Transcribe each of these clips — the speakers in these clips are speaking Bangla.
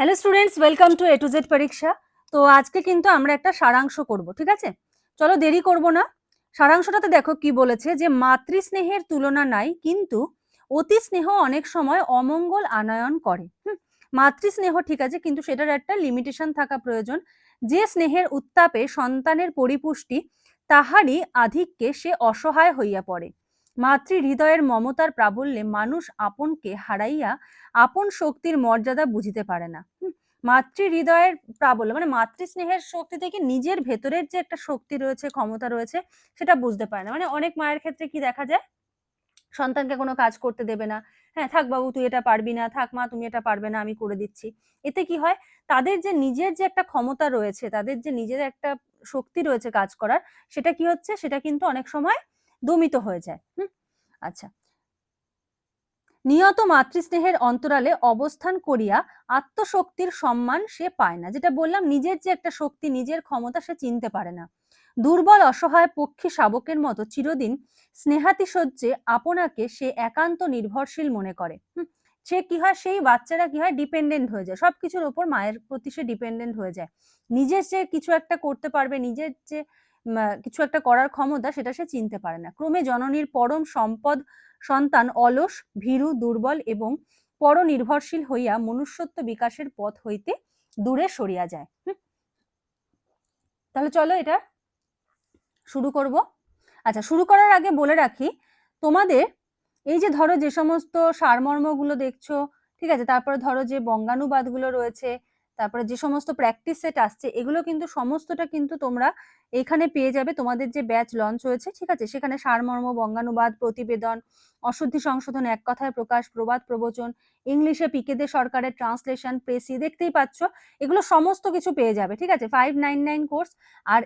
Hello students welcome to A to Z পরীক্ষা তো আজকে কিন্তু আমরা একটা সারাংশ করব, ঠিক আছে? চলো দেরি করব না। সারাংশটাতে দেখো কি বলেছে যে, মাতৃস্নেহের তুলনা নাই, কিন্তু অতি স্নেহ অনেক সময় অমঙ্গল আনয়ন করে। মাতৃস্নেহ ঠিক আছে, কিন্তু সেটার একটা লিমিটেশন থাকা প্রয়োজন। যে স্নেহের উত্তাপে সন্তানের পরিপুষ্টি, তাহারই আধিক্যে সে অসহায় হইয়া পড়ে। মাতৃ হৃদয়ের মমতার প্রাবল্যে মানুষ আপনকে হারাইয়া আপন শক্তির মর্যাদা বুঝিতে পারে না। মাতৃ হৃদয়ের প্রাবল্য মানে মাতৃ স্নেহের শক্তি থেকে নিজের ভেতরের যে একটা শক্তি রয়েছে, ক্ষমতা রয়েছে, সেটা বুঝতে পারে না। মানে অনেক মায়ের ক্ষেত্রে কি দেখা যায়? সন্তানকে কোনো কাজ করতে দেবে না। হ্যাঁ থাক বাবু, তুই এটা পারবি না, থাক মা, তুমি এটা পারবে না, আমি করে দিচ্ছি। এতে কি হয়? তাদের যে নিজের যে একটা ক্ষমতা রয়েছে, তাদের যে নিজের একটা শক্তি রয়েছে কাজ করার, সেটা কি হচ্ছে? সেটা কিন্তু অনেক সময় দমিত হয়ে যায় আচ্ছা। নিয়ত মাতৃস্নেহের অন্তরালে অবস্থান করিয়া আত্মশক্তির সম্মান সে পায় না। যেটা বললাম, নিজের যে একটা শক্তি, নিজের ক্ষমতা সে চিনতে পারে না। দুর্বল, অসহায়, পক্ষী শাবকের মতো চিরদিন স্নেহাতিশয্যে আপনাকে সে একান্ত নির্ভরশীল মনে করে সে কি হয়, সেই বাচ্চারা কি হয় ডিপেন্ডেন্ট হয়ে যায়। সবকিছুর ওপর মায়ের প্রতি সে ডিপেন্ডেন্ট হয়ে যায়। নিজের যে কিছু একটা করতে পারবে, নিজের যে কিছু একটা করার ক্ষমতা সেটা সে চিনতে পারে না। ক্রমে জননীর পরম সম্পদ, সন্তান অলস, ভীরু, দুর্বল এবং পরনির্ভরশীল হইয়া মনুষ্যত্ব বিকাশের পথ হইতে দূরে সরিয়া যায়? তাহলে চলো এটা শুরু করব। আচ্ছা শুরু করার আগে বলে রাখি, তোমাদের এই যে ধরো যে সমস্ত সারমর্মগুলো দেখছ, ঠিক আছে? তারপরে ধরো যে বঙ্গানুবাদগুলো রয়েছে তারপরে যে সমস্ত প্র্যাকটিস সেট আসছে, এগুলো কিন্তু সমস্তটা কিন্তু তোমরা এখানে পেয়ে যাবে। তোমাদের যে ব্যাচ লঞ্চ হয়েছে, ঠিক আছে? সেখানে সারমর্ম, বঙ্গানুবাদ, প্রতিবেদন, অশুদ্ধি সংশোধন, এক কথায় প্রকাশ, প্রবাদ, প্রবচন, ইংলিশে পিকেদে সরকারের ট্রান্সলেশন প্রেসি দেখতেই পাচ্ছ? এগুলো সমস্ত কিছু পেয়ে যাবে, ঠিক আছে? ফাইভ নাইন নাইন কোর্স আর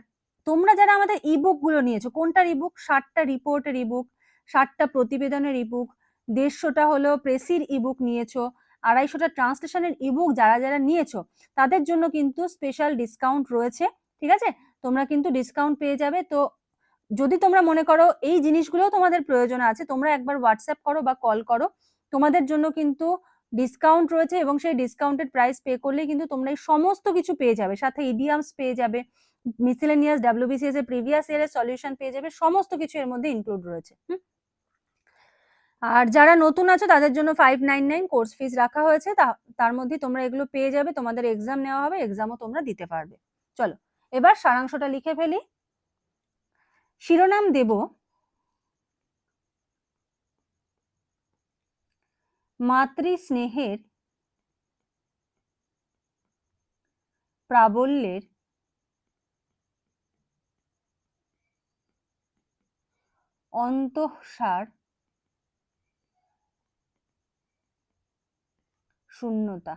তোমরা যারা আমাদের ইবুকগুলো নিয়েছো, কোনটার ইবুক ষাটটা রিপোর্টের ইবুক ষাটটা প্রতিবেদনের ইবুক দেড়শোটা হলো প্রেসির ইবুক নিয়েছো। আড়াইশোটা ট্রান্সলেশনের ইবুক যারা যারা নিয়েছো, তাদের জন্য কিন্তু স্পেশাল ডিসকাউন্ট রয়েছে, ঠিক আছে? তোমরা কিন্তু ডিসকাউন্ট পেয়ে যাবে। তো যদি তোমরা মনে করো এই জিনিসগুলোও তোমাদের প্রয়োজন আছে, তোমরা একবার হোয়াটসঅ্যাপ করো বা কল করো, তোমাদের জন্য কিন্তু ডিসকাউন্ট রয়েছে এবং সেই ডিসকাউন্টেড প্রাইস পে করলে কিন্তু তোমরা এই সমস্ত কিছু পেয়ে যাবে। সাথে ইডিয়ামস পেয়ে যাবে মিসেলেনিয়াস ডাব্লিউবিসিএস এর প্রিভিয়াস ইয়ারের সলিউশন পেয়ে যাবে, সমস্ত কিছু এর মধ্যে ইনক্লুড রয়েছে। হুম? আর যারা নতুন আছে, তাদের জন্য five nine nine course fees রাখা হয়েছে। তার মধ্যে তোমরা এগুলো পেয়ে যাবে, তোমাদের এক্সাম নেওয়া হবে এক্সামও তোমরা দিতে পারবে। চলো, এবার সারাংশটা লিখে ফেলি। শিরোনাম দেব। মাতৃ স্নেহের প্রাবল্যের অন্তঃসার শূন্যতা।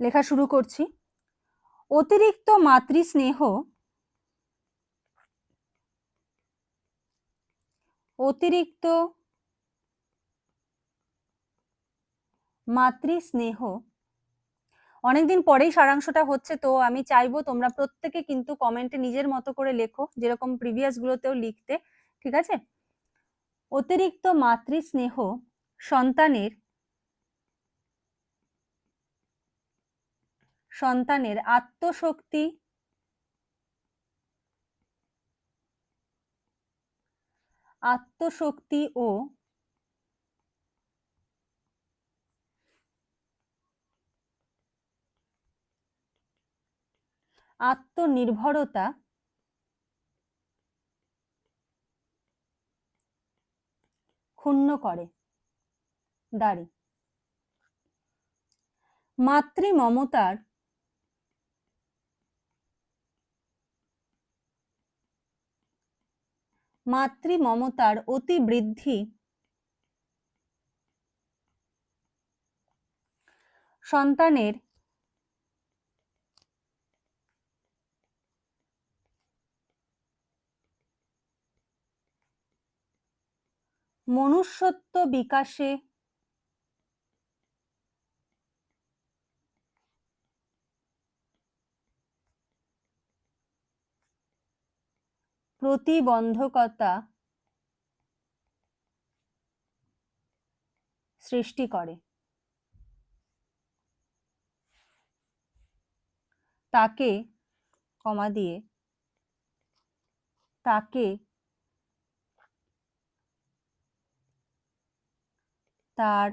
লেখা শুরু করছি। অতিরিক্ত মাতৃস্নেহ অতিরিক্ত মাতৃস্নেহ অনেকদিন পরেই সারাংশটা হচ্ছে, তো আমি চাইব তোমরা প্রত্যেকে কিন্তু কমেন্টে নিজের মতো করে লেখো, যেরকম প্রিভিয়াস গুলোতেও লিখতে, ঠিক আছে? অতিরিক্ত মাতৃস্নেহ সন্তানের সন্তানের আত্মশক্তি আত্মশক্তি ও আত্মনির্ভরতা ক্ষুণ্ণ করে। দাঁড়ি। মাতৃ মমতার মাতৃ মমতার অতি বৃদ্ধি সন্তানের মনুষ্যত্ব বিকাশে প্রতিবন্ধকতা সৃষ্টি করে। তাকে কমা দিয়ে তাকে তার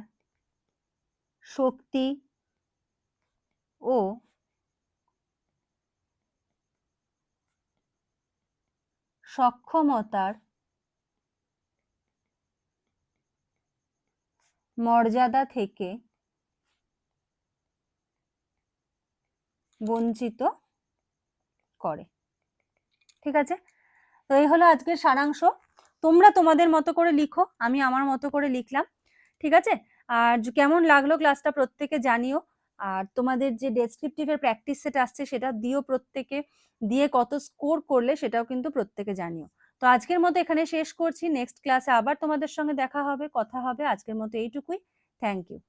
শক্তি ও সক্ষমতার মর্যাদা থেকে বঞ্চিত করে। ঠিক আছে? তো এই হলো আজকের সারাংশ। তোমরা তোমাদের মতো করে লিখো, আমি আমার মতো করে লিখলাম। ঠিক আছে? আর কেমন লাগল ক্লাসটা প্রত্যেকে জানিও। আর তোমাদের যে ডেসক্রিপটিভের প্র্যাকটিস সেট আসছে সেটা দিও প্রত্যেকে। দিয়ে কত স্কোর করলে সেটাও কিন্তু প্রত্যেকে জানিও। তো আজকের মতো এখানে শেষ করছি। নেক্সট ক্লাসে আবার তোমাদের সঙ্গে দেখা হবে, কথা হবে। আজকের মতো এইটুকুই। Thank you